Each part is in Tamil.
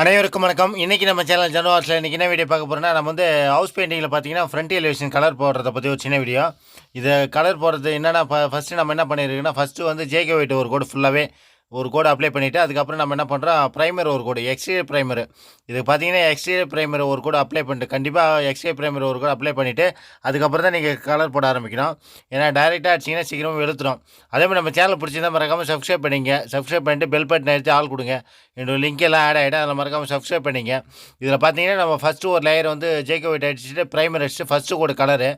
அனைவருக்கும் வணக்கம். இன்றைக்கி நம்ம சேனல் ஜனவாஸில் இன்றைக்கி என்ன வீடியோ பார்க்க போகிறோம்னா நம்ம வந்து ஹவுஸ் பெயிண்டிங்கில் பார்த்தீங்கன்னா ஃப்ரண்ட் எலிவேஷன் கலர் போடுறத பற்றி ஒரு சின்ன வீடியோ. இதை கலர் போடுறது என்னென்னா ஃபஸ்ட்டு நம்ம என்ன பண்ணியிருக்கோன்னா ஃபஸ்ட்டு வந்து ஜேகே ஒயிட் ஒரு கோடு ஃபுல்லாகவே ஒரு கோடு அப்ளை பண்ணிவிட்டு அதுக்கப்புறம் நம்ம என்ன பண்ணுறோம் ப்ரைமர் ஒரு கோடு எக்ஸ்டீரியர் ப்ரைமர் இது பார்த்தீங்கன்னா எக்ஸ்டீரியர் ப்ரைமர் ஒரு கோடு அப்ளை பண்ணிட்டு கண்டிப்பாக எக்ஸ்டீரியர் ப்ரைமர் ஒரு கோடு அப்ளை பண்ணிவிட்டு அதுக்கப்புறம் தான் நீங்கள் கலர் போட ஆரம்பிக்கணும். ஏன்னா டைரெக்டாக அடிச்சிங்கன்னா சீக்கிரமாக வெளுத்துடும் அதே மாதிரி நம்ம சேனல் பிடிச்சிருந்தா மறக்காமல் சப்ஸ்கிரைப் பண்ணிங்க. சப்ஸ்கிரைப் பண்ணிட்டு பெல் பட்டன் எடுத்து ஆள் கொடுங்க. என்னோடய லிங்க் எல்லாம் ஆட் ஆகிடும் அதில் மறக்காமல் சப்ஸ்கிரைப் பண்ணிங்க. இதில் பார்த்தீங்கன்னா நம்ம ஃபஸ்ட்டு ஒரு லேயர் வந்து ஜேகே ஒயிட் அடிச்சுட்டு ப்ரைமர் அடிச்சுட்டு ஃபஸ்ட்டு கோடு கலரு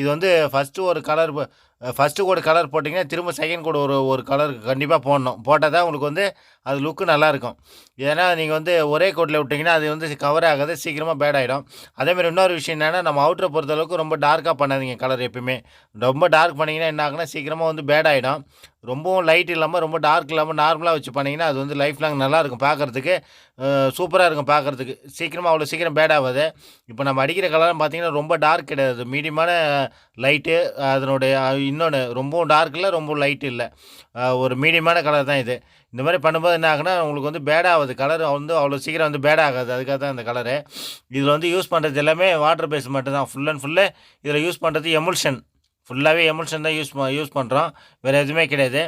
இது வந்து ஃபஸ்ட்டு ஒரு கலர் ஃபஸ்ட்டு கோடு கலர் போட்டிங்கன்னா திரும்ப செகண்ட் கோடு ஒரு ஒரு கலருக்கு கண்டிப்பாக போடணும். போட்டால் தான் உங்களுக்கு வந்து அது லுக்கு நல்லாயிருக்கும். ஏன்னா நீங்கள் வந்து ஒரே கோட்டில் விட்டிங்கன்னா அது வந்து கவர் ஆகாது சீக்கிரமாக பேட் ஆகிடும் அதேமாதிரி இன்னொரு விஷயம் என்னென்னா நம்ம அவுட்டரை பொறுத்தளவுக்கு ரொம்ப டார்க்காக பண்ணாதீங்க கலர் எப்பயுமே. ரொம்ப டார்க் பண்ணிங்கன்னா என்ன ஆகுனா சீக்கிரமாக வந்து பேட் ஆகிடும் ரொம்பவும் லைட் இல்லாமல் ரொம்ப டார்க் இல்லாமல் நார்மலாக வச்சு பண்ணிங்கன்னா அது வந்து லைஃப் லாங் நல்லாயிருக்கும் பார்க்குறதுக்கு சூப்பராக இருக்கும் பார்க்குறதுக்கு சீக்கிரமாக அவ்வளோ சீக்கிரம் பேட் ஆகாது. இப்போ நம்ம அடிக்கிற கலர்லாம் பார்த்தீங்கன்னா ரொம்ப டார்க் கிடையாது. மீடியமான லைட்டு அதனுடைய இன்னொன்று ரொம்பவும் டார்க் இல்லை ரொம்ப லைட் இல்லை. ஒரு மீடியமான கலர் தான் இது. இந்த மாதிரி பண்ணும்போது என்ன ஆகுனா உங்களுக்கு வந்து பேட் ஆகுது. கலர் வந்து அவ்வளோ சீக்கிரம் வந்து பேட் ஆகாது. அதுக்காக தான் இந்த கலரு இதில் வந்து யூஸ் பண்ணுறது எல்லாமே வாட்டர் பேஸ் மட்டும் தான் ஃபுல் அண்ட் ஃபுல்லு இதில் யூஸ் பண்ணுறது எமுல்ஷன் ஃபுல்லாகவே எமுல்ஷன் தான் யூஸ் யூஸ் பண்ணுறோம் வேறு எதுவுமே கிடையாது.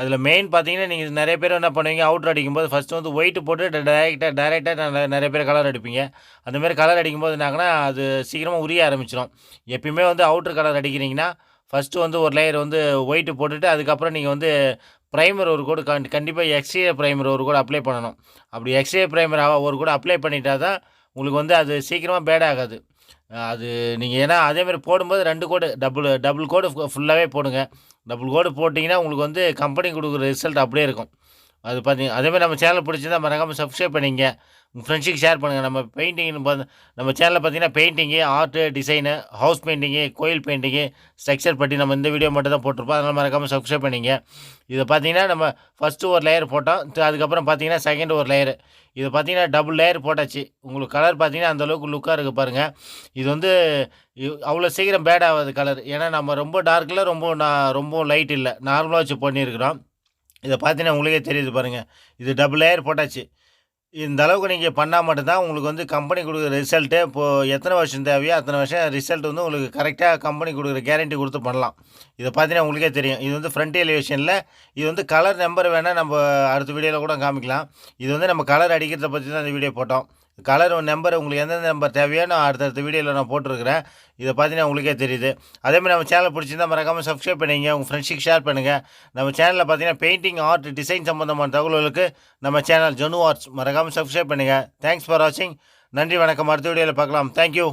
அதில் மெயின் பார்த்தீங்கன்னா நீங்கள் நிறைய பேர் என்ன பண்ணுவீங்க? அவுட்ரு அடிக்கும்போது ஃபஸ்ட்டு வந்து ஒயிட்டு போட்டு டைரெக்டாக டைரெக்டாக நிறைய பேர் கலர் அடிப்பீங்க. அந்தமாரி கலர் அடிக்கும்போது என்னாகனா அது சீக்கிரமாக உரிய ஆரம்பிச்சிடும் எப்பயுமே வந்து அவுட்ரு கலர் அடிக்கிறீங்கன்னா ஃபஸ்ட்டு வந்து ஒரு லேயர் வந்து ஒயிட்டு போட்டுட்டு அதுக்கப்புறம் நீங்கள் வந்து ப்ரைமர் ஒரு கூட கண் கண்டிப்பாக எக்ஸ்ரே ப்ரைமர் ஒரு கூட அப்ளை பண்ணணும். அப்படி எக்ஸ்ரே ப்ரைமர் ஒரு கூட அப்ளை பண்ணிட்டா தான் உங்களுக்கு வந்து அது சீக்கிரமாக பேட் ஆகாது. அது நீங்கள் ஏன்னா அதேமாதிரி போடும்போது ரெண்டு கோடு டபுள் டபுள் கோடு ஃபுல்லாகவே போடுங்க. டபுள் கோடு போட்டிங்கன்னா உங்களுக்கு வந்து கம்பெனி கொடுக்குற ரிசல்ட் அப்படியே இருக்கும். அது பார்த்திங்க அதேமாதிரி நம்ம சேனல் பிடிச்சிருந்தா மறக்காமல் சப்ஸ்கிரைப் பண்ணிங்க உங்கள் ஃப்ரெண்ட்ஸுக்கு ஷேர் பண்ணுங்கள் நம்ம பெயிண்டிங்னு பார்த்து நம்ம சேனலில் பார்த்தீங்கன்னா painting art design house painting கோயில் பெயிண்டிங்கு ஸ்ட்ரக்சர் பற்றி நம்ம இந்த வீடியோ மட்டும் தான் போட்டிருப்போம். அதனால் மறக்காமல் சப்ஸ்கிரைப் பண்ணிங்க இதை பார்த்தீங்கன்னா நம்ம ஃபஸ்ட்டு ஒரு லேயர் போட்டோம். அதுக்கப்புறம் பார்த்தீங்கன்னா செகண்ட் ஒரு லேயர் இது பார்த்தீங்கன்னா டபுள் லேயர் போட்டாச்சு. உங்களுக்கு கலர் பார்த்தீங்கன்னா அந்தளவுக்கு லுக்காக இருக்குது பாருங்கள் இது வந்து அவ்வளோ சீக்கிரம் பேட் ஆகாது கலர் ஏன்னா நம்ம ரொம்ப டார்க்கில் ரொம்ப நான் ரொம்ப லைட் இல்லை. நார்மலாக வச்சு பண்ணியிருக்கிறோம். இதை பார்த்தீங்கன்னா உங்களுக்கே தெரியுது பாருங்கள் இது டபுள் லேயர் போட்டாச்சு. இந்த அளவுக்கு நீங்கள் பண்ணால் மட்டும்தான் உங்களுக்கு வந்து கம்பெனி கொடுக்குற ரிசல்ட்டு இப்போது எத்தனை வருஷம் தேவையோ அத்தனை வருஷம் ரிசல்ட் வந்து உங்களுக்கு கரெக்டாக கம்பெனி கொடுக்குற கேரண்டி கொடுத்து பண்ணலாம். இதை பார்த்தீங்கன்னா உங்களுக்கே தெரியும். இது வந்து ஃப்ரண்ட் எலிவேஷனில் இது வந்து கலர் நம்பர் வேணால் நம்ம அடுத்த வீடியோவில் கூட காமிக்கலாம். இது வந்து நம்ம கலர் அடிக்கிறத பற்றி தான் இந்த வீடியோ போட்டோம். கலர் நம்பர் உங்களுக்கு எந்தெந்த நம்பர் தேவையோ நான் அடுத்தடுத்த வீடியோவில் நான் போட்டிருக்கிறேன். இதை பார்த்தீங்கன்னா உங்களுக்கே தெரியுது. அதேமாதிரி நம்ம சேனல் பிடிச்சிருந்தா மறக்காமல் சப்ஸ்கிரைப் பண்ணிங்க உங்கள் ஃப்ரெண்ட்ஸுக்கு ஷேர் பண்ணுங்கள் நம்ம சேனலில் பார்த்தீங்கன்னா பெயிண்டிங் ஆர்ட் டிசைன் சம்மந்தமான தகவல்களுக்கு நம்ம சேனல் ஜனு ஆர்ட்ஸ் மறக்காமல் சப்ஸ்கிரைப் பண்ணுங்கள் தேங்க்ஸ் ஃபார் வாட்சிங் நன்றி வணக்கம். அடுத்த வீடியோவில் பார்க்கலாம். தேங்க்யூ